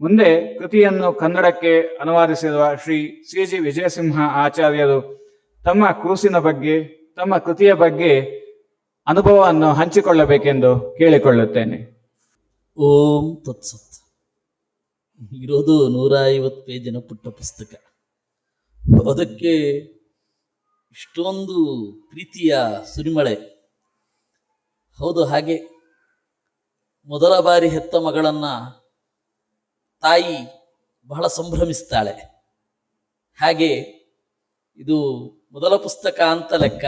ಮುಂದೆ ಕೃತಿಯನ್ನು ಕನ್ನಡಕ್ಕೆ ಅನುವಾದಿಸಿರುವ ಶ್ರೀ ಸಿ ಜಿ ವಿಜಯಸಿಂಹ ಆಚಾರ್ಯರು ತಮ್ಮ ಕೂಸಿನ ಬಗ್ಗೆ, ತಮ್ಮ ಕೃತಿಯ ಬಗ್ಗೆ ಅನುಭವವನ್ನು ಹಂಚಿಕೊಳ್ಳಬೇಕೆಂದು ಕೇಳಿಕೊಳ್ಳುತ್ತೇನೆ. ಓಂ ತತ್ಸತ್. ಇರೋದು ನೂರ ಐವತ್ತು ಪೇಜಿನ ಪುಟ್ಟ ಪುಸ್ತಕ. ಅದಕ್ಕೆ ಇಷ್ಟೊಂದು ಪ್ರೀತಿಯ ಸುರಿಮಳೆ. ಹೌದು ಹಾಗೆ. ಮೊದಲ ಬಾರಿ ಹೆತ್ತ ಮಗಳನ್ನ ತಾಯಿ ಬಹಳ ಸಂಭ್ರಮಿಸ್ತಾಳೆ. ಹಾಗೆ ಇದು ಮೊದಲ ಪುಸ್ತಕ ಅಂತ ಲೆಕ್ಕ.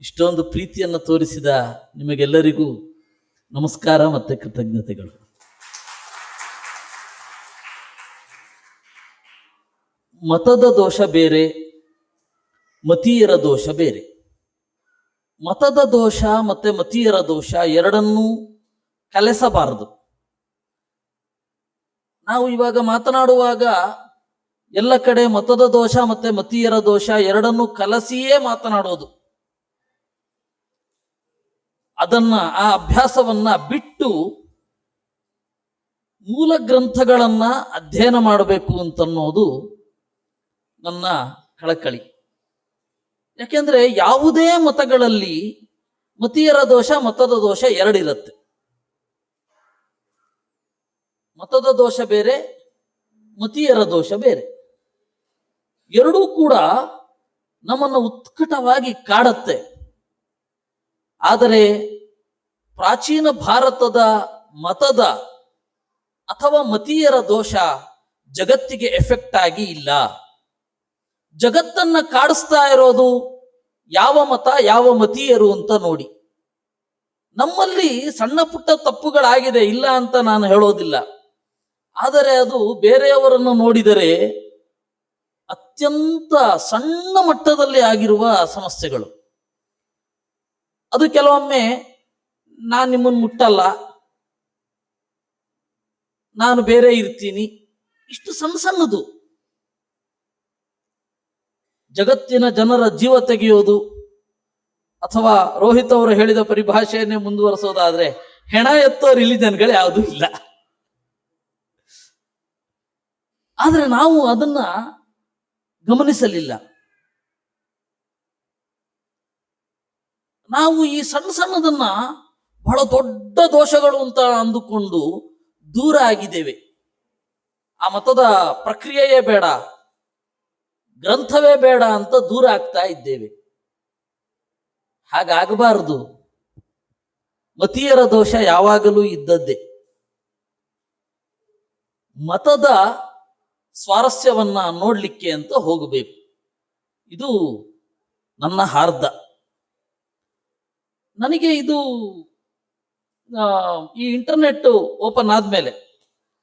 ಇಷ್ಟೊಂದು ಪ್ರೀತಿಯನ್ನು ತೋರಿಸಿದ ನಿಮಗೆಲ್ಲರಿಗೂ ನಮಸ್ಕಾರ ಮತ್ತು ಕೃತಜ್ಞತೆಗಳು. ಮತದ ದೋಷ ಬೇರೆ, ಮತೀಯರ ದೋಷ ಬೇರೆ. ಮತದ ದೋಷ ಮತ್ತೆ ಮತೀಯರ ದೋಷ ಎರಡನ್ನೂ ಕಲೆಸಬಾರದು. ನಾವು ಇವಾಗ ಮಾತನಾಡುವಾಗ ಎಲ್ಲ ಕಡೆ ಮತದ ದೋಷ ಮತ್ತೆ ಮತೀಯರ ದೋಷ ಎರಡನ್ನೂ ಕಲಸಿಯೇ ಮಾತನಾಡೋದು. ಅದನ್ನ, ಆ ಅಭ್ಯಾಸವನ್ನ ಬಿಟ್ಟು ಮೂಲ ಗ್ರಂಥಗಳನ್ನ ಅಧ್ಯಯನ ಮಾಡಬೇಕು ಅಂತನ್ನೋದು ನನ್ನ ಕಳಕಳಿ. ಯಾಕೆಂದ್ರೆ ಯಾವುದೇ ಮತಗಳಲ್ಲಿ ಮತೀಯರ ದೋಷ, ಮತದ ದೋಷ ಎರಡಿರುತ್ತೆ. ಮತದ ದೋಷ ಬೇರೆ, ಮತೀಯರ ದೋಷ ಬೇರೆ. ಎರಡೂ ಕೂಡ ನಮ್ಮನ್ನು ಉತ್ಕಟವಾಗಿ ಕಾಡತ್ತೆ. ಆದರೆ ಪ್ರಾಚೀನ ಭಾರತದ ಮತದ ಅಥವಾ ಮತೀಯರ ದೋಷ ಜಗತ್ತಿಗೆ ಎಫೆಕ್ಟ್ ಆಗಿ ಇಲ್ಲ. ಜಗತ್ತನ್ನ ಕಾಡಿಸ್ತಾ ಇರೋದು ಯಾವ ಮತ, ಯಾವ ಮತೀಯರು ಅಂತ ನೋಡಿ. ನಮ್ಮಲ್ಲಿ ಸಣ್ಣ ಪುಟ್ಟ ತಪ್ಪುಗಳಾಗಿದೆ, ಇಲ್ಲ ಅಂತ ನಾನು ಹೇಳೋದಿಲ್ಲ. ಆದರೆ ಅದು ಬೇರೆಯವರನ್ನು ನೋಡಿದರೆ ಅತ್ಯಂತ ಸಣ್ಣ ಮಟ್ಟದಲ್ಲಿ ಆಗಿರುವ ಸಮಸ್ಯೆಗಳು. ಅದು ಕೆಲವೊಮ್ಮೆ ನಾನು ನಿಮ್ಮನ್ನು ಮುಟ್ಟಲ್ಲ, ನಾನು ಬೇರೆ ಇರ್ತೀನಿ, ಇಷ್ಟು ಸಣ್ಣ ಸಣ್ಣದು. ಜಗತ್ತಿನ ಜನರ ಜೀವ ತೆಗೆಯೋದು ಅಥವಾ ರೋಹಿತ್ ಅವರು ಹೇಳಿದ ಪರಿಭಾಷೆಯನ್ನೇ ಮುಂದುವರಿಸೋದಾದ್ರೆ ಹೆಣ ಎತ್ತೋ ರಿಲಿಜನ್ಗಳು ಯಾವುದೂ ಇಲ್ಲ. ಆದ್ರೆ ನಾವು ಅದನ್ನ ಗಮನಿಸಲಿಲ್ಲ. ನಾವು ಈ ಸಣ್ಣ ಸಣ್ಣದನ್ನ ಬಹಳ ದೊಡ್ಡ ದೋಷಗಳು ಅಂತ ಅಂದುಕೊಂಡು ದೂರ ಆಗಿದ್ದೇವೆ. ಆ ಮತದ ಪ್ರಕ್ರಿಯೆಯೇ ಬೇಡ, ಗ್ರಂಥವೇ ಬೇಡ ಅಂತ ದೂರ ಆಗ್ತಾ ಇದ್ದೇವೆ. ಹಾಗಾಗಬಾರದು. ಮತೀಯರ ದೋಷ ಯಾವಾಗಲೂ ಇದ್ದದ್ದೇ. ಮತದ ಸ್ವಾರಸ್ಯವನ್ನ ನೋಡಲಿಕ್ಕೆ ಅಂತ ಹೋಗಬೇಕು. ಇದು ನನ್ನ ಹಾರ್ದ. ನನಗೆ ಇದು ಈ ಇಂಟರ್ನೆಟ್ ಓಪನ್ ಆದ್ಮೇಲೆ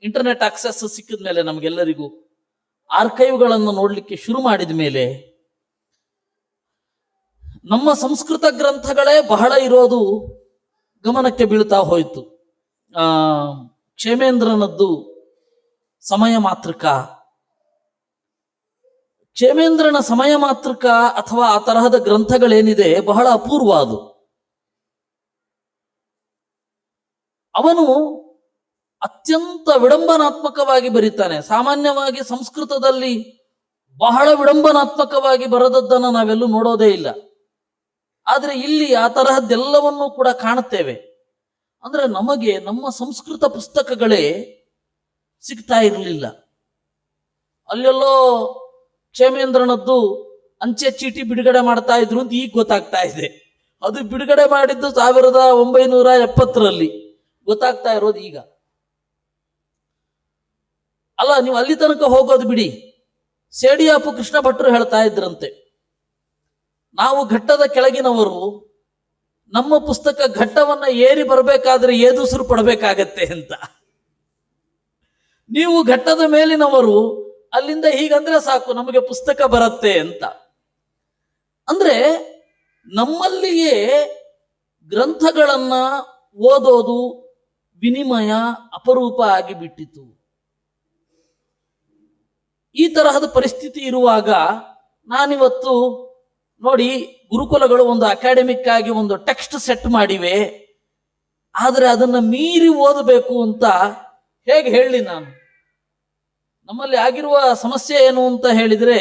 ಇಂಟರ್ನೆಟ್ ಆಕ್ಸೆಸ್ ಸಿಕ್ಕಿದ ಮೇಲೆ ನಮಗೆಲ್ಲರಿಗೂ ಆರ್ಕೈವ್ಗಳನ್ನು ನೋಡಲಿಕ್ಕೆ ಶುರು ಮಾಡಿದ ಮೇಲೆ, ನಮ್ಮ ಸಂಸ್ಕೃತ ಗ್ರಂಥಗಳೇ ಬಹಳ ಇರೋದು ಗಮನಕ್ಕೆ ಬೀಳ್ತಾ ಹೋಯಿತು. ಕ್ಷೇಮೇಂದ್ರನದ್ದು ಸಮಯ ಮಾತೃಕ ಕ್ಷೇಮೇಂದ್ರನ ಸಮಯ ಮಾತೃಕ ಅಥವಾ ಆ ತರಹದ ಗ್ರಂಥಗಳೇನಿದೆ ಬಹಳ ಅಪೂರ್ವ ಅದು. ಅವನು ಅತ್ಯಂತ ವಿಡಂಬನಾತ್ಮಕವಾಗಿ ಬರೀತಾನೆ. ಸಾಮಾನ್ಯವಾಗಿ ಸಂಸ್ಕೃತದಲ್ಲಿ ಬಹಳ ವಿಡಂಬನಾತ್ಮಕವಾಗಿ ಬರೆದದ್ದನ್ನು ನಾವೆಲ್ಲೂ ನೋಡೋದೇ ಇಲ್ಲ. ಆದರೆ ಇಲ್ಲಿ ಆ ತರಹದ್ದೆಲ್ಲವನ್ನೂ ಕೂಡ ಕಾಣುತ್ತೇವೆ. ಅಂದ್ರೆ ನಮಗೆ ನಮ್ಮ ಸಂಸ್ಕೃತ ಪುಸ್ತಕಗಳೇ ಸಿಗ್ತಾ ಇರಲಿಲ್ಲ. ಅಲ್ಲೆಲ್ಲೋ ಕ್ಷೇಮೇಂದ್ರನದ್ದು ಅಂಚೆ ಚೀಟಿ ಬಿಡುಗಡೆ ಮಾಡ್ತಾ ಇದ್ರು ಅಂತ ಈಗ ಗೊತ್ತಾಗ್ತಾ ಇದೆ. ಅದು ಬಿಡುಗಡೆ ಮಾಡಿದ್ದು ಸಾವಿರದ ಒಂಬೈನೂರ ಎಪ್ಪತ್ತರಲ್ಲಿ. ಗೊತ್ತಾಗ್ತಾ ಇರೋದು ಈಗ. ಅಲ್ಲ, ನೀವು ಅಲ್ಲಿ ತನಕ ಹೋಗೋದು ಬಿಡಿ. ಸೇಡಿಯಾಪು ಕೃಷ್ಣ ಭಟ್ರು ಹೇಳ್ತಾ ಇದ್ರಂತೆ. ನಾವು ಘಟ್ಟದ ಕೆಳಗಿನವರು, ನಮ್ಮ ಪುಸ್ತಕ ಘಟ್ಟವನ್ನ ಏರಿ ಬರಬೇಕಾದ್ರೆ ಏದುಸಿರು ಪಡಬೇಕಾಗತ್ತೆ ಅಂತ. ನೀವು ಘಟ್ಟದ ಮೇಲಿನವರು ಅಲ್ಲಿಂದ ಹೀಗಂದ್ರೆ ಸಾಕು, ನಮಗೆ ಪುಸ್ತಕ ಬರುತ್ತೆ ಅಂತ. ಅಂದ್ರೆ ನಮ್ಮಲ್ಲಿಯೇ ಗ್ರಂಥಗಳನ್ನ ಓದೋದು ವಿನಿಮಯ ಅಪರೂಪ ಆಗಿಬಿಟ್ಟಿತು. ಈ ತರಹದ ಪರಿಸ್ಥಿತಿ ಇರುವಾಗ ನಾನಿವತ್ತು ನೋಡಿ ಗುರುಕುಲಗಳು ಒಂದು ಅಕಾಡೆಮಿಕ್ ಆಗಿ ಒಂದು ಟೆಕ್ಸ್ಟ್ ಸೆಟ್ ಮಾಡಿವೆ. ಆದರೆ ಅದನ್ನು ಮೀರಿ ಓದಬೇಕು ಅಂತ ಹೇಗೆ ಹೇಳಿ ನಾನು? ನಮ್ಮಲ್ಲಿ ಆಗಿರುವ ಸಮಸ್ಯೆ ಏನು ಅಂತ ಹೇಳಿದ್ರೆ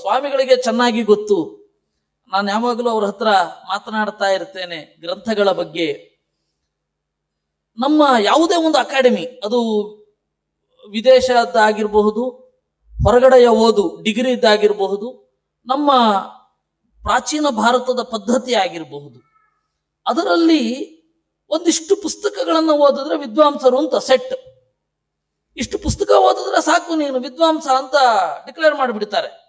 ಸ್ವಾಮಿಗಳಿಗೆ ಚೆನ್ನಾಗಿ ಗೊತ್ತು. ನಾನು ಯಾವಾಗಲೂ ಅವ್ರ ಹತ್ರ ಮಾತನಾಡ್ತಾ ಇರ್ತೇನೆ ಗ್ರಂಥಗಳ ಬಗ್ಗೆ. ನಮ್ಮ ಯಾವುದೇ ಒಂದು ಅಕಾಡೆಮಿ, ಅದು ವಿದೇಶದ್ದಾಗಿರಬಹುದು, ಹೊರಗಡೆಯ ಓದು, ಡಿಗ್ರಿ ಇದ್ದಾಗಿರಬಹುದು, ನಮ್ಮ ಪ್ರಾಚೀನ ಭಾರತದ ಪದ್ಧತಿ ಆಗಿರಬಹುದು. ಅದರಲ್ಲಿ ಒಂದಿಷ್ಟು ಪುಸ್ತಕಗಳನ್ನು ಓದಿದ್ರೆ ವಿದ್ವಾಂಸರು ಅಂತ ಸೆಟ್. ಇಷ್ಟು ಪುಸ್ತಕ ಓದಿದ್ರೆ ಸಾಕು ನೀನು, ವಿದ್ವಾಂಸ ಅಂತ ಡಿಕ್ಲೇರ್ ಮಾಡಿಬಿಡ್ತಾರೆ.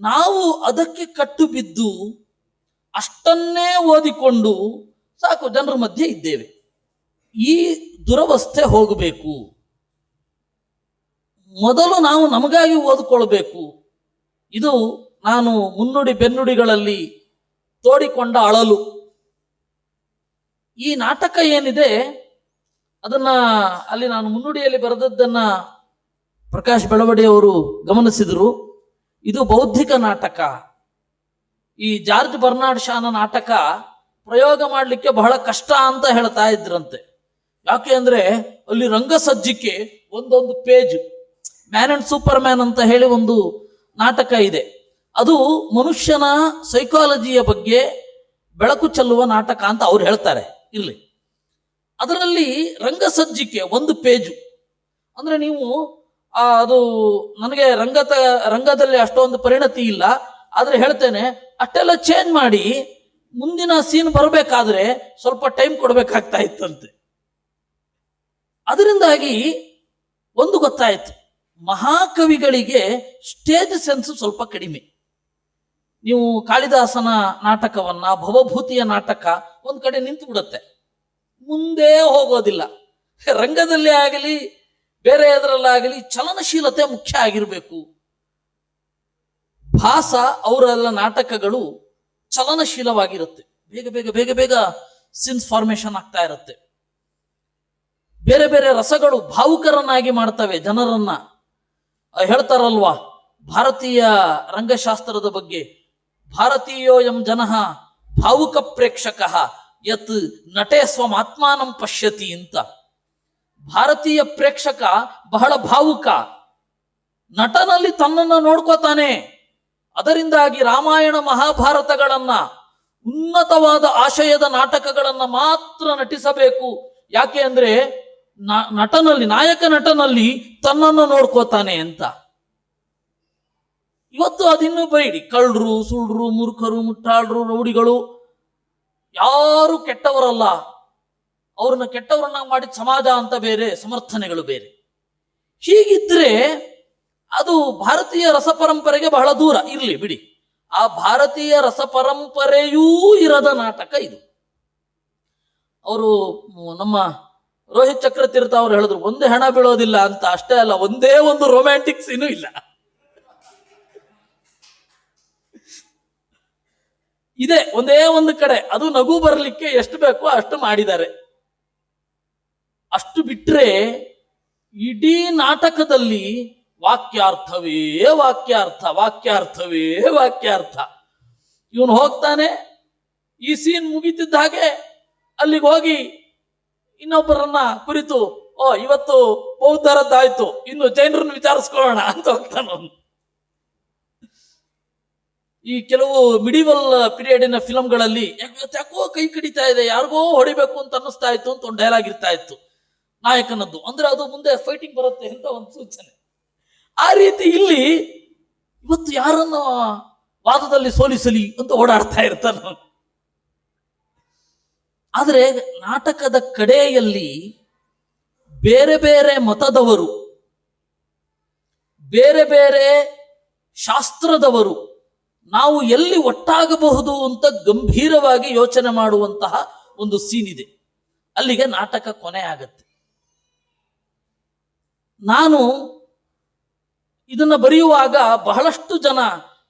ನಾವು ಅದಕ್ಕೆ ಕಟ್ಟು ಬಿದ್ದು ಅಷ್ಟನ್ನೇ ಓದಿಕೊಂಡು ಸಾಕು, ಜನರ ಮಧ್ಯೆ ಇದ್ದೇವೆ. ಈ ದುರವಸ್ಥೆ ಹೋಗಬೇಕು. ಮೊದಲು ನಾವು ನಮಗಾಗಿ ಓದಿಕೊಳ್ಬೇಕು. ಇದು ನಾನು ಮುನ್ನುಡಿ ಬೆನ್ನುಡಿಗಳಲ್ಲಿ ತೋಡಿಕೊಂಡ ಅಳಲು. ಈ ನಾಟಕ ಏನಿದೆ ಅದನ್ನ ಅಲ್ಲಿ ನಾನು ಮುನ್ನುಡಿಯಲ್ಲಿ ಬರೆದದ್ದನ್ನ ಪ್ರಕಾಶ್ ಬೆಳವಡೆಯವರು ಗಮನಿಸಿದರು. ಇದು ಬೌದ್ಧಿಕ ನಾಟಕ. ಈ ಜಾರ್ಜ್ ಬರ್ನಾಡ್ ಶಾನ ನಾಟಕ ಪ್ರಯೋಗ ಮಾಡಲಿಕ್ಕೆ ಬಹಳ ಕಷ್ಟ ಅಂತ ಹೇಳ್ತಾ ಇದ್ರಂತೆ. ಯಾಕೆ ಅಂದ್ರೆ ಅಲ್ಲಿ ರಂಗಸಜ್ಜಿಕೆ ಒಂದೊಂದು page. Man and superman ಅಂತ ಹೇಳಿ ಒಂದು ನಾಟಕ ಇದೆ. ಅದು ಮನುಷ್ಯನ ಸೈಕಾಲಜಿಯ ಬಗ್ಗೆ ಬೆಳಕು ಚೆಲ್ಲುವ ನಾಟಕ ಅಂತ ಅವ್ರು ಹೇಳ್ತಾರೆ. ಇಲ್ಲಿ ಅದರಲ್ಲಿ ರಂಗಸಜ್ಜಿಕೆ ಒಂದು ಪೇಜು. ಅಂದ್ರೆ ನೀವು ಅದು ನನಗೆ ರಂಗತ, ರಂಗದಲ್ಲಿ ಅಷ್ಟೊಂದು ಪರಿಣತಿ ಇಲ್ಲ. ಆದ್ರೆ ಹೇಳ್ತೇನೆ, ಅಷ್ಟೆಲ್ಲ ಚೇಂಜ್ ಮಾಡಿ ಮುಂದಿನ ಸೀನ್ ಬರಬೇಕಾದ್ರೆ ಸ್ವಲ್ಪ ಟೈಮ್ ಕೊಡಬೇಕಾಗ್ತಾ ಇತ್ತಂತೆ. ಅದರಿಂದಾಗಿ ಒಂದು ಗೊತ್ತಾಯ್ತು, ಮಹಾಕವಿಗಳಿಗೆ ಸ್ಟೇಜ್ ಸೆನ್ಸ್ ಸ್ವಲ್ಪ ಕಡಿಮೆ. ನೀವು ಕಾಳಿದಾಸನ ನಾಟಕವನ್ನ, ಭವಭೂತಿಯ ನಾಟಕ, ಒಂದು ಕಡೆ ನಿಂತು ಬಿಡುತ್ತೆ ಮುಂದೆ ಹೋಗೋದಿಲ್ಲ. ರಂಗದಲ್ಲಿ ಆಗಲಿ, ಬೇರೆ ಎದರಲ್ಲಾಗಲಿ ಚಲನಶೀಲತೆ ಮುಖ್ಯ ಆಗಿರಬೇಕು. ಭಾಸ ಅವರೆಲ್ಲ ನಾಟಕಗಳು ಚಲನಶೀಲವಾಗಿರುತ್ತೆ. ಬೇಗ ಬೇಗ ಬೇಗ ಬೇಗ ಸಿನ್ಸ್ ಫಾರ್ಮೇಶನ್ ಆಗ್ತಾ ಇರುತ್ತೆ. ಬೇರೆ ಬೇರೆ ರಸಗಳು ಭಾವುಕರನ್ನಾಗಿ ಮಾಡ್ತವೆ ಜನರನ್ನ. ಹೇಳ್ತಾರಲ್ವಾ, ಭಾರತೀಯ ರಂಗಶಾಸ್ತ್ರದ ಬಗ್ಗೆ, ಭಾರತೀಯೋಯಂ ಜನಃ ಭಾವುಕ ಪ್ರೇಕ್ಷಕ. ಯತ್ ನಟೇ ಸ್ವಮಾತ್ಮಾನಂ ಪಶ್ಯತಿ ಅಂತ. ಭಾರತೀಯ ಪ್ರೇಕ್ಷಕ ಬಹಳ ಭಾವುಕ. ನಟನಲ್ಲಿ ತನ್ನನ್ನು ನೋಡ್ಕೋತಾನೆ. ಅದರಿಂದಾಗಿ ರಾಮಾಯಣ ಮಹಾಭಾರತಗಳನ್ನ, ಉನ್ನತವಾದ ಆಶಯದ ನಾಟಕಗಳನ್ನ ಮಾತ್ರ ನಟಿಸಬೇಕು. ಯಾಕೆ ಅಂದ್ರೆ ನಟನಲ್ಲಿ, ನಾಯಕ ನಟನಲ್ಲಿ ತನ್ನನ್ನು ನೋಡ್ಕೋತಾನೆ ಅಂತ. ಇವತ್ತು ಅದಿನ್ನೂ ಬೈಡಿ. ಕಳ್ಳರು, ಸುಳ್ರು, ಮೂರ್ಖರು, ಮುಟ್ಟಾಳ್ರು, ರೌಡಿಗಳು ಯಾರು ಕೆಟ್ಟವರಲ್ಲ. ಅವ್ರನ್ನ ಕೆಟ್ಟವರನ್ನ ಮಾಡಿದ ಸಮಾಜ ಅಂತ ಬೇರೆ, ಸಮರ್ಥನೆಗಳು ಬೇರೆ. ಹೀಗಿದ್ರೆ ಅದು ಭಾರತೀಯ ರಸ ಪರಂಪರೆಗೆ ಬಹಳ ದೂರ. ಇರ್ಲಿ, ಬಿಡಿ. ಆ ಭಾರತೀಯ ರಸ ಪರಂಪರೆಯೂ ಇರದ ನಾಟಕ ಇದು. ಅವರು ನಮ್ಮ ರೋಹಿತ್ ಚಕ್ರತೀರ್ಥ ಅವರು ಹೇಳಿದ್ರು, ಒಂದೇ ಹೆಣ ಬೀಳೋದಿಲ್ಲ ಅಂತ. ಅಷ್ಟೇ ಅಲ್ಲ, ಒಂದೇ ಒಂದು ರೊಮ್ಯಾಂಟಿಕ್ ಸೀನು ಇಲ್ಲ. ಇದೆ, ಒಂದೇ ಒಂದು ಕಡೆ. ಅದು ನಗು ಬರಲಿಕ್ಕೆ ಎಷ್ಟು ಬೇಕೋ ಅಷ್ಟು ಮಾಡಿದ್ದಾರೆ. ಅಷ್ಟು ಬಿಟ್ರೆ ಇಡೀ ನಾಟಕದಲ್ಲಿ ವಾಕ್ಯಾರ್ಥವೇ ವಾಕ್ಯಾರ್ಥ ವಾಕ್ಯಾರ್ಥವೇ ವಾಕ್ಯಾರ್ಥ. ಇವನು ಹೋಗ್ತಾನೆ, ಈ ಸೀನ್ ಮುಗಿತಿದ್ದ ಹಾಗೆ ಅಲ್ಲಿಗೆ ಹೋಗಿ ಇನ್ನೊಬ್ಬರನ್ನ ಕುರಿತು, ಓ, ಇವತ್ತು ಬೌದ್ಧರದ್ದಾಯ್ತು, ಇನ್ನು ಜೈನರನ್ನು ವಿಚಾರಿಸ್ಕೊಳ್ಳೋಣ ಅಂತ ಹೋಗ್ತಾನೆ ಈ ಕೆಲವು ಮಿಡಿವಲ್ ಪೀರಿಯಡಿನ ಫಿಲಮ್ಗಳಲ್ಲಿ ಯಾಕೋ ಕೈ ಕಡಿತಾ ಇದೆ, ಯಾರಿಗೋ ಹೊಡಿಬೇಕು ಅಂತ ಅನ್ನಿಸ್ತಾ ಇತ್ತು ಅಂತ ಒಂದು ಡೈಲಾಗ್ ಇರ್ತಾ ಇತ್ತು. ನಾಯಕನದ್ದು. ಅಂದ್ರೆ ಅದು ಮುಂದೆ ಫೈಟಿಂಗ್ ಬರುತ್ತೆ ಅಂತ ಒಂದು ಸೂಚನೆ. ಆ ರೀತಿ ಇಲ್ಲಿ ಇವತ್ತು ಯಾರನ್ನು ವಾದದಲ್ಲಿ ಸೋಲಿಸಲಿ ಅಂತ ಓಡಾಡ್ತಾ ಇರ್ತಾನ ಆದರೆ ಆದ್ರೆ ನಾಟಕದ ಕಡೆಯಲ್ಲಿ ಬೇರೆ ಬೇರೆ ಮತದವರು, ಬೇರೆ ಬೇರೆ ಶಾಸ್ತ್ರದವರು ನಾವು ಎಲ್ಲಿ ಒಟ್ಟಾಗಬಹುದು ಅಂತ ಗಂಭೀರವಾಗಿ ಯೋಚನೆ ಮಾಡುವಂತಹ ಒಂದು ಸೀನ್ ಇದೆ. ಅಲ್ಲಿಗೆ ನಾಟಕ ಕೊನೆ ಆಗತ್ತೆ. ನಾನು ಇದನ್ನ ಬರೆಯುವಾಗ ಬಹಳಷ್ಟು ಜನ,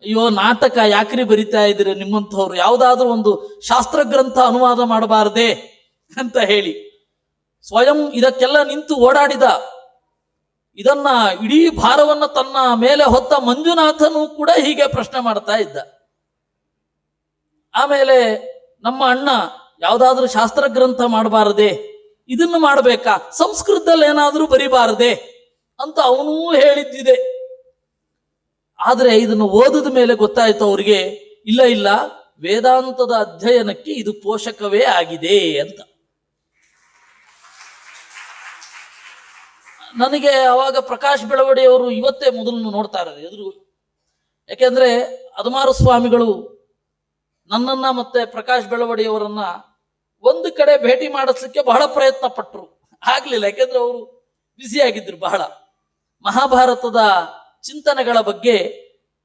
ಅಯ್ಯೋ, ನಾಟಕ ಯಾಕ್ರಿ ಬರಿತಾ ಇದ್ದೀರಿ? ನಿಮ್ಮಂಥವ್ರು ಯಾವುದಾದ್ರೂ ಒಂದು ಶಾಸ್ತ್ರ ಗ್ರಂಥ ಅನುವಾದ ಮಾಡಬಾರದೆ? ಅಂತ ಹೇಳಿ. ಸ್ವಯಂ ಇದಕ್ಕೆಲ್ಲ ನಿಂತು ಓಡಾಡಿದ ಇದನ್ನ ಇಡೀ ಭಾರವನ್ನ ತನ್ನ ಮೇಲೆ ಹೊತ್ತ ಮಂಜುನಾಥನು ಕೂಡ ಹೀಗೆ ಪ್ರಶ್ನೆ ಮಾಡ್ತಾ ಇದ್ದ. ಆಮೇಲೆ ನಮ್ಮ ಅಣ್ಣ ಯಾವುದಾದ್ರೂ ಶಾಸ್ತ್ರ ಗ್ರಂಥ ಮಾಡಬಾರದೆ, ಇದನ್ನು ಮಾಡಬೇಕಾ, ಸಂಸ್ಕೃತದಲ್ಲಿ ಏನಾದರೂ ಬರಿಬಾರದೆ ಅಂತ ಅವನೂ ಹೇಳಿದ್ದಿದೆ. ಆದರೆ ಇದನ್ನು ಓದಿದ ಮೇಲೆ ಗೊತ್ತಾಯ್ತು ಅವರಿಗೆ, ಇಲ್ಲ ಇಲ್ಲ, ವೇದಾಂತದ ಅಧ್ಯಯನಕ್ಕೆ ಇದು ಪೋಷಕವೇ ಆಗಿದೆ ಅಂತ. ನನಗೆ ಅವಾಗ ಪ್ರಕಾಶ್ ಬೆಳವಡೆಯವರು ಇವತ್ತೇ ಮೊದಲು ನೋಡ್ತಾ ಇರೋದು, ಎದುರು. ಯಾಕೆಂದ್ರೆ ಅದಮಾರು ಸ್ವಾಮಿಗಳು ನನ್ನನ್ನ ಮತ್ತೆ ಪ್ರಕಾಶ್ ಬೆಳವಡಿಯವರನ್ನ ಒಂದು ಕಡೆ ಭೇಟಿ ಮಾಡಿಸ್ಲಿಕ್ಕೆ ಬಹಳ ಪ್ರಯತ್ನ ಪಟ್ಟರು ಆಗ್ಲಿಲ್ಲ, ಯಾಕೆಂದ್ರೆ ಅವರು ಬ್ಯುಸಿಯಾಗಿದ್ರು ಬಹಳ. ಮಹಾಭಾರತದ ಚಿಂತನೆಗಳ ಬಗ್ಗೆ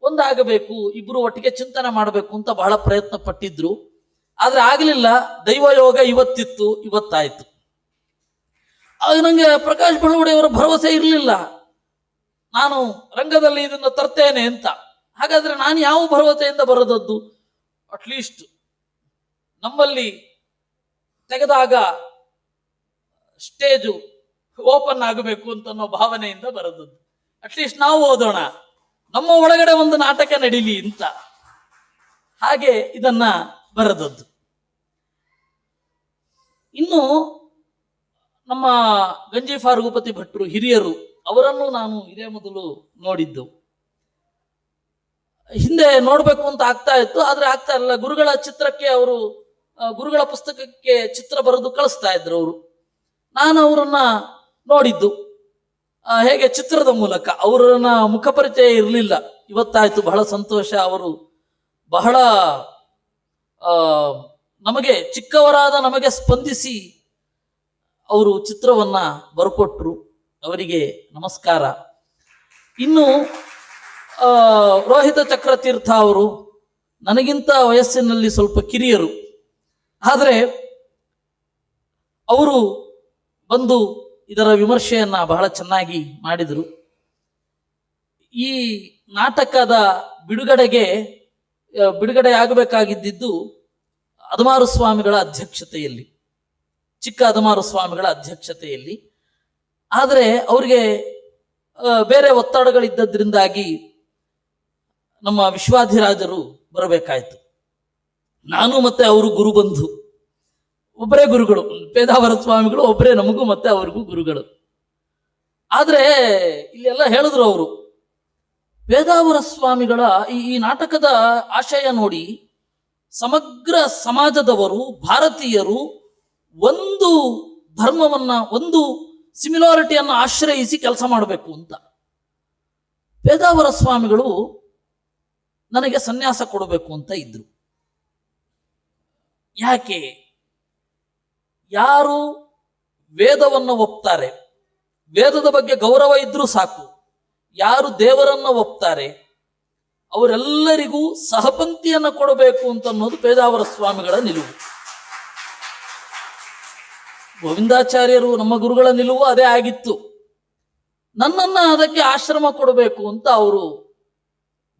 ಒಂದಾಗಬೇಕು, ಇಬ್ರು ಒಟ್ಟಿಗೆ ಚಿಂತನೆ ಮಾಡಬೇಕು ಅಂತ ಬಹಳ ಪ್ರಯತ್ನ ಪಟ್ಟಿದ್ರು. ಆದ್ರೆ ಆಗ್ಲಿಲ್ಲ, ದೈವಯೋಗ ಇವತ್ತಿತ್ತು, ಇವತ್ತಾಯ್ತು. ಆಗ ನನಗೆ ಪ್ರಕಾಶ್ ಅವರ ಭರವಸೆ ಇರಲಿಲ್ಲ. ನಾನು ರಂಗದಲ್ಲಿ ಇದನ್ನು ತರ್ತೇನೆ ಅಂತ. ಹಾಗಾದ್ರೆ ನಾನು ಯಾವ ಭರವಸೆಯಿಂದ ಬರದದ್ದು? ಅಟ್ಲೀಸ್ಟ್ ನಮ್ಮಲ್ಲಿ ತೆಗೆದಾಗ ಸ್ಟೇಜು ಓಪನ್ ಆಗಬೇಕು ಅಂತ ಅನ್ನೋ ಭಾವನೆಯಿಂದ ಬರದದ್ದು. ಅಟ್ಲೀಸ್ಟ್ ನಾವು ಓದೋಣ. ನಮ್ಮ ಒಳಗಡೆ ಒಂದು ನಾಟಕ ನಡೀಲಿ ಅಂತ. ಹಾಗೆ ಇದನ್ನ ಬರೆದದ್ದು. ಇನ್ನು ನಮ್ಮ ಗಂಜಿ ರಘುಪತಿ ಭಟ್ರು ಹಿರಿಯರು ಅವರನ್ನು ನಾನು ಇದೇ ಮೊದಲು ನೋಡಿದ್ದು. ಹಿಂದೆ ನೋಡಬೇಕು ಅಂತ ಆಗ್ತಾ ಇತ್ತು, ಆದರೆ ಆಗ್ತಾ ಇರಲಿಲ್ಲ. ಗುರುಗಳ ಚಿತ್ರಕ್ಕೆ ಅವರು ಗುರುಗಳ ಪುಸ್ತಕಕ್ಕೆ ಚಿತ್ರ ಬರೆದು ಕಳಿಸ್ತಾ ಇದ್ರು ಅವರು. ನಾನು ಅವರನ್ನ ನೋಡಿದ್ದು. ಹೇಗೆ ಚಿತ್ರದ ಮೂಲಕ. ಅವರನ್ನ ಮುಖಪರಿಚಯ ಇರಲಿಲ್ಲ. ಇವತ್ತಾಯ್ತು, ಬಹಳ ಸಂತೋಷ. ಅವರು ಬಹಳ ನಮಗೆ ಚಿಕ್ಕವರಾದ ನಮಗೆ ಸ್ಪಂದಿಸಿ ಅವರು ಚಿತ್ರವನ್ನ ಬರ್ಕೊಟ್ರು, ಅವರಿಗೆ ನಮಸ್ಕಾರ. ಇನ್ನು ರೋಹಿತ ಚಕ್ರತೀರ್ಥ ಅವರು ನನಗಿಂತ ವಯಸ್ಸಿನಲ್ಲಿ ಸ್ವಲ್ಪ ಕಿರಿಯರು. ಆದರೆ, ಅವರು ಬಂದು ಇದರ ವಿಮರ್ಶೆಯನ್ನ ಬಹಳ ಚೆನ್ನಾಗಿ ಮಾಡಿದರು. ಈ ನಾಟಕದ ಬಿಡುಗಡೆಗೆ ಬಿಡುಗಡೆ ಆಗಬೇಕಾಗಿದ್ದಿದ್ದು ಅದಮಾರು ಸ್ವಾಮಿಗಳ ಅಧ್ಯಕ್ಷತೆಯಲ್ಲಿ. ಚಿಕ್ಕ ಅದಮಾರು ಸ್ವಾಮಿಗಳ ಅಧ್ಯಕ್ಷತೆಯಲ್ಲಿ. ಆದರೆ ಅವರಿಗೆ ಬೇರೆ ಒತ್ತಡಗಳಿದ್ದದ್ರಿಂದಾಗಿ ನಮ್ಮ ವಿಶ್ವಾಧಿರಾಜರು ಬರಬೇಕಾಯಿತು. ನಾನು ಮತ್ತೆ ಅವರು ಗುರುಬಂಧು. ಒಬ್ಬರೇ ಗುರುಗಳು, ಪೇದಾವರ ಸ್ವಾಮಿಗಳು ಒಬ್ಬರೇ ನಮಗೂ ಮತ್ತೆ ಅವ್ರಿಗೂ ಗುರುಗಳು. ಆದರೆ ಇಲ್ಲೆಲ್ಲ ಹೇಳಿದ್ರು ಅವರು, ಪೇದಾವರ ಸ್ವಾಮಿಗಳ ಈ ಈ ನಾಟಕದ ಆಶಯ ನೋಡಿ ಸಮಗ್ರ ಸಮಾಜದವರು, ಭಾರತೀಯರು ಒಂದು ಧರ್ಮವನ್ನ, ಒಂದು ಸಿಮಿಲಾರಿಟಿಯನ್ನು ಆಶ್ರಯಿಸಿ ಕೆಲಸ ಮಾಡಬೇಕು ಅಂತ. ಪೇದಾವರ ಸ್ವಾಮಿಗಳು ನನಗೆ ಸನ್ಯಾಸ ಕೊಡಬೇಕು ಅಂತ ಇದ್ರು. ಯಾಕೆ? ಯಾರು ವೇದವನ್ನು ಒಪ್ತಾರೆ? ವೇದದ ಬಗ್ಗೆ ಗೌರವ ಇದ್ರೂ ಸಾಕು. ಯಾರು ದೇವರನ್ನ ಒಪ್ತಾರೆ? ಅವರೆಲ್ಲರಿಗೂ ಸಹಪಂಕ್ತಿಯನ್ನು ಕೊಡಬೇಕು ಅಂತ ಅನ್ನೋದು ಪೇದಾವರ ಸ್ವಾಮಿಗಳ ನಿಲುವು. ಗೋವಿಂದಾಚಾರ್ಯರು ನಮ್ಮ ಗುರುಗಳ ನಿಲುವು ಅದೇ ಆಗಿತ್ತು. ನನ್ನನ್ನ ಅದಕ್ಕೆ ಆಶ್ರಮ ಕೊಡಬೇಕು ಅಂತ ಅವರು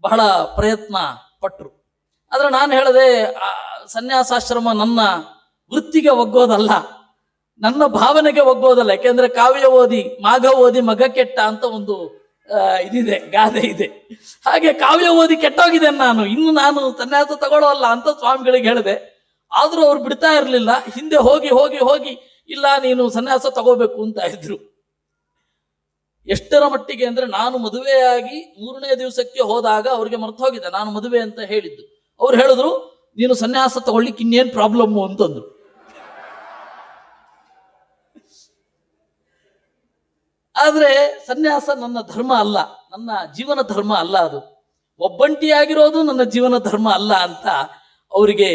ಬಹಳ ಪ್ರಯತ್ನ ಪಟ್ಟರು ಆದರೆ ನಾನು ಹೇಳಿದೆ ಸನ್ಯಾಸಾಶ್ರಮ ನನ್ನ ವೃತ್ತಿಗೆ ಒಗ್ಗೋದಲ್ಲ, ನನ್ನ ಭಾವನೆಗೆ ಒಗ್ಗೋದಲ್ಲ. ಯಾಕೆಂದ್ರೆ ಕಾವ್ಯ ಓದಿ, ಮಾಘ ಓದಿ ಮಗ ಕೆಟ್ಟ ಅಂತ ಒಂದು ಇದಿದೆ, ಗಾದೆ ಇದೆ. ಹಾಗೆ ಕಾವ್ಯ ಓದಿ ಕೆಟ್ಟೋಗಿದೆ ನಾನು. ಇನ್ನು ನಾನು ಸನ್ಯಾಸ ತಗೊಳ್ಳೋಲ್ಲ ಅಂತ ಸ್ವಾಮಿಗಳಿಗೆ ಹೇಳಿದೆ. ಆದರೂ ಅವ್ರು ಬಿಡ್ತಾ ಇರಲಿಲ್ಲ. ಹಿಂದೆ ಹೋಗಿ ಹೋಗಿ ಹೋಗಿ ಇಲ್ಲ, ನೀನು ಸನ್ಯಾಸ ತಗೋಬೇಕು ಅಂತ ಇದ್ರು. ಎಷ್ಟರ ಮಟ್ಟಿಗೆ ಅಂದ್ರೆ ನಾನು ಮದುವೆಯಾಗಿ ಮೂರನೇ ದಿವಸಕ್ಕೆ ಹೋದಾಗ ಅವ್ರಿಗೆ ಮರ್ತು ಹೋಗಿದ್ದೆ ನಾನು ಮದುವೆ ಅಂತ ಹೇಳಿದ್ದು. ಅವ್ರು ಹೇಳಿದ್ರು, ನೀನು ಸನ್ಯಾಸ ತಗೊಳ್ಳಿಕ್ಕೆ ಇನ್ನೇನ್ ಪ್ರಾಬ್ಲಮ್ಮು ಅಂತಂದ್ರು. ಆದರೆ ಸನ್ಯಾಸ ನನ್ನ ಧರ್ಮ ಅಲ್ಲ, ನನ್ನ ಜೀವನ ಧರ್ಮ ಅಲ್ಲ ಅದು. ಒಬ್ಬಂಟಿಯಾಗಿರೋದು ನನ್ನ ಜೀವನ ಧರ್ಮ ಅಲ್ಲ ಅಂತ ಅವರಿಗೆ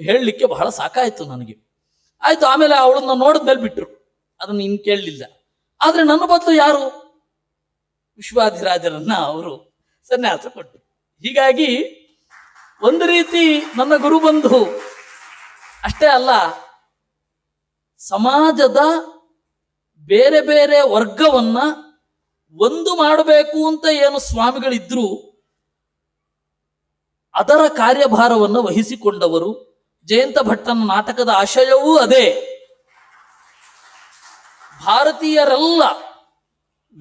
ಹೇಳಲಿಕ್ಕೆ ಬಹಳ ಸಾಕಾಯ್ತು ನನಗೆ. ಆಯ್ತು, ಆಮೇಲೆ ಅವಳನ್ನ ನೋಡಿದ್ಮೇಲೆ ಬಿಟ್ರು. ಅದನ್ನ ಇನ್ ಕೇಳಲಿಲ್ಲ. ಆದ್ರೆ ನನ್ನ ಬದಲು ಯಾರು? ವಿಶ್ವಾದಿರಾಜರನ್ನ ಅವರು ಸನ್ಯಾಸ ಕೊಟ್ಟರು ಹೀಗಾಗಿ ಒಂದು ರೀತಿ ನನ್ನ ಗುರು ಬಂಧು ಅಷ್ಟೇ ಅಲ್ಲ, ಸಮಾಜದ ಬೇರೆ ಬೇರೆ ವರ್ಗವನ್ನ ಒಂದು ಮಾಡಬೇಕು ಅಂತ ಏನು ಸ್ವಾಮಿಗಳಿದ್ರು, ಅದರ ಕಾರ್ಯಭಾರವನ್ನು ವಹಿಸಿಕೊಂಡವರು ಜಯಂತ ಭಟ್ಟನ ನಾಟಕದ ಆಶಯವೂ ಅದೇ. ಭಾರತೀಯರೆಲ್ಲ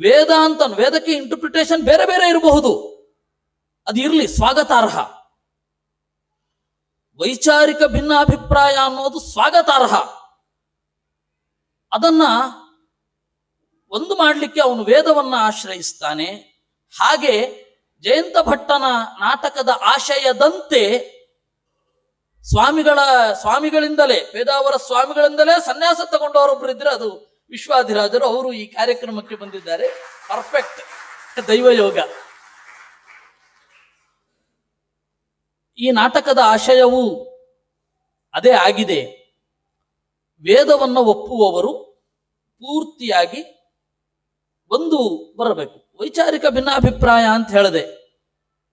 ವೇದಾಂತ, ವೇದಕ್ಕೆ ಇಂಟರ್ಪ್ರಿಟೇಷನ್ ಬೇರೆ ಬೇರೆ ಇರಬಹುದು. ಅದು ಇರಲಿ, ಸ್ವಾಗತಾರ್ಹ. ವೈಚಾರಿಕ ಭಿನ್ನಾಭಿಪ್ರಾಯ ಅನ್ನೋದು ಸ್ವಾಗತಾರ್ಹ. ಅದನ್ನ ಒಂದು ಮಾಡಲಿಕ್ಕೆ ಅವನು ವೇದವನ್ನ ಆಶ್ರಯಿಸ್ತಾನೆ. ಹಾಗೆ ಜಯಂತ ಭಟ್ಟನ ನಾಟಕದ ಆಶಯದಂತೆ ಸ್ವಾಮಿಗಳ, ಸ್ವಾಮಿಗಳಿಂದಲೇ ವೇದಾವರ ಸ್ವಾಮಿಗಳಿಂದಲೇ ಸನ್ಯಾಸ ತಗೊಂಡವರೊಬ್ರು ಇದ್ರೆ ಅದು ವಿಶ್ವಾದಿರಾಜರು. ಅವರು ಈ ಕಾರ್ಯಕ್ರಮಕ್ಕೆ ಬಂದಿದ್ದಾರೆ. ಪರ್ಫೆಕ್ಟ್ ದೈವಯೋಗ ಈ ನಾಟಕದ ಆಶಯವು ಅದೇ ಆಗಿದೆ. ವೇದವನ್ನು ಒಪ್ಪುವವರು ಪೂರ್ತಿಯಾಗಿ ಒಂದು ಬರಬೇಕು. ವೈಚಾರಿಕ ಭಿನ್ನಾಭಿಪ್ರಾಯ ಅಂತ ಹೇಳಿದೆ.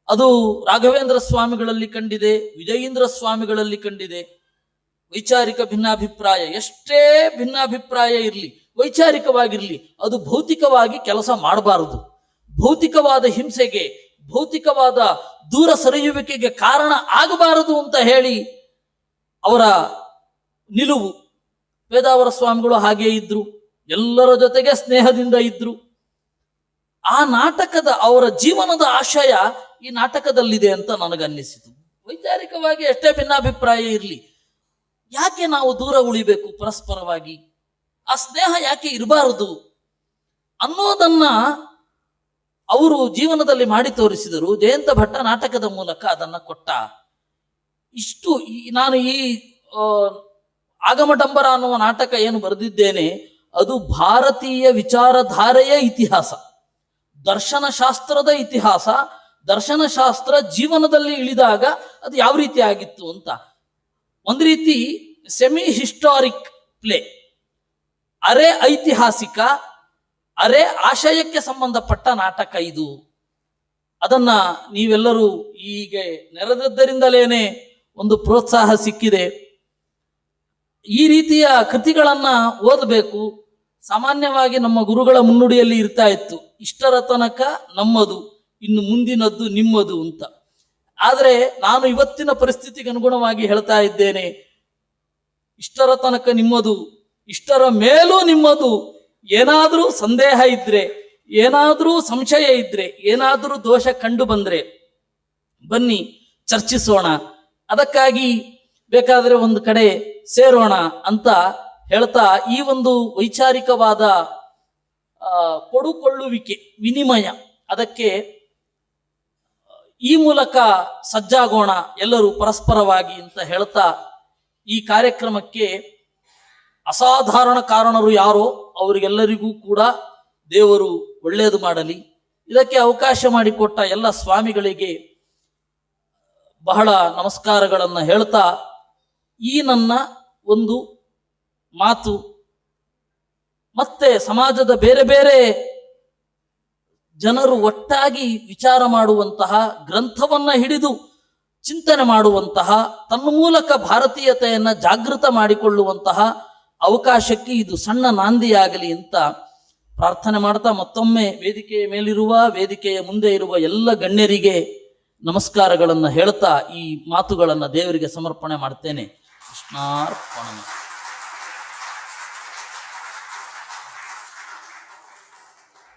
ಅದು ರಾಘವೇಂದ್ರ ಸ್ವಾಮಿಗಳಲ್ಲಿ ಕಂಡಿದೆ, ವಿಜಯೇಂದ್ರ ಸ್ವಾಮಿಗಳಲ್ಲಿ ಕಂಡಿದೆ. ವೈಚಾರಿಕ ಭಿನ್ನಾಭಿಪ್ರಾಯ, ಎಷ್ಟೇ ಭಿನ್ನಾಭಿಪ್ರಾಯ ಇರಲಿ, ವೈಚಾರಿಕವಾಗಿರಲಿ, ಅದು ಭೌತಿಕವಾಗಿ ಕೆಲಸ ಮಾಡಬಾರದು. ಭೌತಿಕವಾದ ಹಿಂಸೆಗೆ, ಭೌತಿಕವಾದ ದೂರ ಸರಿಯುವಿಕೆಗೆ ಕಾರಣ ಆಗಬಾರದು ಅಂತ ಹೇಳಿ ಅವರ ನಿಲುವು. ವೇದಾವರ ಸ್ವಾಮಿಗಳು ಹಾಗೇ ಇದ್ರು, ಎಲ್ಲರ ಜೊತೆಗೆ ಸ್ನೇಹದಿಂದ ಇದ್ರು. ಆ ನಾಟಕದ ಅವರ ಜೀವನದ ಆಶಯ ಈ ನಾಟಕದಲ್ಲಿದೆ ಅಂತ ನನಗನ್ನಿಸಿತು. ವೈಚಾರಿಕವಾಗಿ ಎಷ್ಟೇ ಭಿನ್ನಾಭಿಪ್ರಾಯ ಇರಲಿ, ಯಾಕೆ ನಾವು ದೂರ ಉಳಿಬೇಕು ಪರಸ್ಪರವಾಗಿ? ಆ ಸ್ನೇಹ ಯಾಕೆ ಇರಬಾರದು? ಅನ್ನೋದನ್ನ ಅವರು ಜೀವನದಲ್ಲಿ ಮಾಡಿ ತೋರಿಸಿದರು. ಜಯಂತ ಭಟ್ಟ ನಾಟಕದ ಮೂಲಕ ಅದನ್ನ ಕೊಟ್ಟ. ಇಷ್ಟು ನಾನು ಈ ಆಗಮಡಂಬರ ಅನ್ನುವ ನಾಟಕ ಏನು ಬರೆದಿದ್ದೇನೆ, ಅದು ಭಾರತೀಯ ವಿಚಾರಧಾರೆಯ ಇತಿಹಾಸ. ದರ್ಶನಶಾಸ್ತ್ರದ ಇತಿಹಾಸ ದರ್ಶನಶಾಸ್ತ್ರ ಜೀವನದಲ್ಲಿ ಇಳಿದಾಗ ಅದು ಯಾವ ರೀತಿ ಆಗಿತ್ತು ಅಂತ. ಒಂದು ರೀತಿ ಸೆಮಿ ಹಿಸ್ಟಾರಿಕ್ ಪ್ಲೇ ಅರೆ ಐತಿಹಾಸಿಕ, ಅರೆ ಆಶಯಕ್ಕೆ ಸಂಬಂಧಪಟ್ಟ ನಾಟಕ ಇದು. ಅದನ್ನ ನೀವೆಲ್ಲರೂ ಹೀಗೆ ನೆರೆದದ್ದರಿಂದಲೇನೆ ಒಂದು ಪ್ರೋತ್ಸಾಹ ಸಿಕ್ಕಿದೆ. ಈ ರೀತಿಯ ಕೃತಿಗಳನ್ನ ಓದಬೇಕು. ಸಾಮಾನ್ಯವಾಗಿ ನಮ್ಮ ಗುರುಗಳ ಮುನ್ನುಡಿಯಲ್ಲಿ ಇರ್ತಾ ಇತ್ತು. ಇಷ್ಟರ ತನಕ ನಮ್ಮದು. ಇನ್ನು ಮುಂದಿನದ್ದು ನಿಮ್ಮದು ಅಂತ. ಆದರೆ ನಾನು ಇವತ್ತಿನ ಪರಿಸ್ಥಿತಿಗೆ ಅನುಗುಣವಾಗಿ ಹೇಳ್ತಾ ಇದ್ದೇನೆ, ಇಷ್ಟರ ತನಕ ನಿಮ್ಮದು, ಇಷ್ಟರ ಮೇಲೂ ನಿಮ್ಮದು, ಏನಾದರೂ ಸಂದೇಹ ಇದ್ರೆ, ಏನಾದರೂ ಸಂಶಯ ಇದ್ರೆ, ಏನಾದರೂ ದೋಷ ಕಂಡು ಬಂದ್ರೆ, ಬನ್ನಿ ಚರ್ಚಿಸೋಣ. ಅದಕ್ಕಾಗಿ ಬೇಕಾದರೆ ಒಂದು ಕಡೆ ಸೇರೋಣ ಅಂತ ಹೇಳ್ತಾ ಈ ಒಂದು ವೈಚಾರಿಕವಾದ ಕೊಡುಕೊಳ್ಳುವಿಕೆ ವಿನಿಮಯ, ಅದಕ್ಕೆ ಈ ಮೂಲಕ ಸಜ್ಜಾಗೋಣ ಎಲ್ಲರೂ ಪರಸ್ಪರವಾಗಿ ಅಂತ ಹೇಳ್ತಾ ಈ ಕಾರ್ಯಕ್ರಮಕ್ಕೆ ಅಸಾಧಾರಣ ಕಾರಣರು ಯಾರೋ ಅವರಿಗೆಲ್ಲರಿಗೂ ಕೂಡ ದೇವರು ಒಳ್ಳೆಯದು ಮಾಡಲಿ. ಇದಕ್ಕೆ ಅವಕಾಶ ಮಾಡಿಕೊಟ್ಟ ಎಲ್ಲ ಸ್ವಾಮಿಗಳಿಗೆ ಬಹಳ ನಮಸ್ಕಾರಗಳನ್ನು ಹೇಳ್ತಾ ಈ ನನ್ನ ಒಂದು ಮಾತು ಮತ್ತೆ ಸಮಾಜದ ಬೇರೆ ಬೇರೆ ಜನರು ಒಟ್ಟಾಗಿ ವಿಚಾರ ಮಾಡುವಂತಹ ಗ್ರಂಥವನ್ನ ಹಿಡಿದು ಚಿಂತನೆ ಮಾಡುವಂತಹ, ತನ್ನ ಮೂಲಕ ಭಾರತೀಯತೆಯನ್ನ ಜಾಗೃತ ಮಾಡಿಕೊಳ್ಳುವಂತಹ ಅವಕಾಶಕ್ಕೆ ಇದು ಸಣ್ಣ ನಾಂದಿಯಾಗಲಿ ಅಂತ ಪ್ರಾರ್ಥನೆ ಮಾಡ್ತಾ ಮತ್ತೊಮ್ಮೆ ವೇದಿಕೆಯ ಮೇಲಿರುವ, ವೇದಿಕೆಯ ಮುಂದೆ ಇರುವ ಎಲ್ಲ ಗಣ್ಯರಿಗೆ ನಮಸ್ಕಾರಗಳನ್ನು ಹೇಳ್ತಾ ಈ ಮಾತುಗಳನ್ನು ದೇವರಿಗೆ ಸಮರ್ಪಣೆ ಮಾಡ್ತೇನೆ. ಕೃಷ್ಣಾರ್ಪಣ.